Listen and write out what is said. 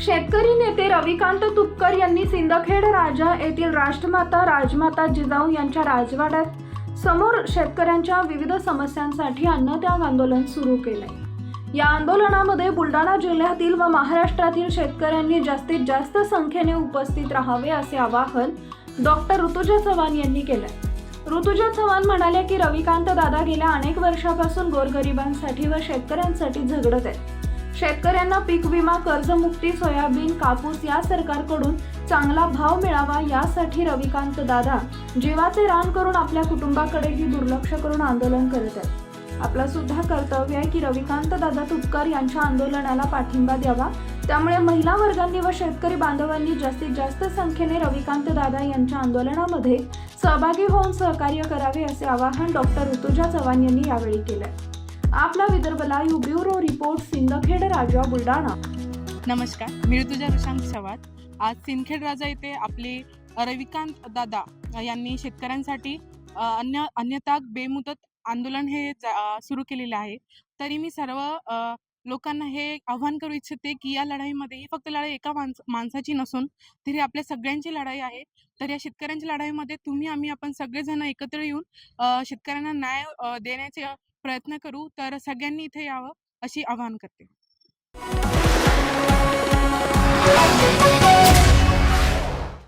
शेतकरी नेते रविकांत तुपकर यांनी सिंदखेड राजा येथील राष्ट्रमाता राजमाता जिजाऊ यांच्या राजवाड्यात समोर शेतकऱ्यांच्या विविध समस्यांसाठी अन्नत्याग आंदोलन सुरू केलंय. या आंदोलनामध्ये बुलढाणा जिल्ह्यातील व महाराष्ट्रातील शेतकऱ्यांनी जास्तीत जास्त संख्येने उपस्थित राहावे असे आवाहन डॉक्टर ऋतुजा चव्हाण यांनी केलंय. ऋतुजा चव्हाण म्हणाले की रविकांत दादा गेल्या अनेक वर्षापासून गोरगरिबांसाठी व शेतकऱ्यांसाठी झगडत आहेत. शेतकऱ्यांना पीक विमा कर्जमुक्ती सोयाबीन कापूस या सरकारकडून चांगला भाव मिळावा यासाठी रविकांत दादा जीवाचे रान करून आपल्या कुटुंबाकडेही दुर्लक्ष करून आंदोलन करत आहेत. आपला सुद्धा कर्तव्य आहे की रविकांत दादा तुपकर यांच्या आंदोलनाला पाठिंबा द्यावा. त्यामुळे महिला वर्गांनी व शेतकरी बांधवांनी जास्तीत जास्त संख्येने रविकांत दादा यांच्या आंदोलनामध्ये सहभागी होऊन सहकार्य करावे असे आवाहन डॉक्टर ऋतुजा चव्हाण यांनी यावेळी केलंय. आपला Vidarbha live bureau report Sindkhed Raja Buldhana. नमस्कार मी ऋतुजा ऋषांक चव्हाण. आज सिंदखेड राजा येथे आपले रविकांत दादा यांनी शेतकऱ्यांसाठी अन्य अन्यथा बेमुदत आंदोलन हे सुरू केलेलं आहे. तरी मी सर्व लोकांना हे आव्हान करू इच्छिते की या लढाईमध्ये ही फक्त लढाई एका माणस माणसाची नसून तरी आपल्या सगळ्यांची लढाई आहे. तर या शेतकऱ्यांच्या लढाईमध्ये तुम्ही आम्ही आपण सगळेजण एकत्र येऊन शेतकऱ्यांना न्याय देण्याचे प्रयत्न करू तर सगळ्यांनी इथे यावं अशी आवाहन करते.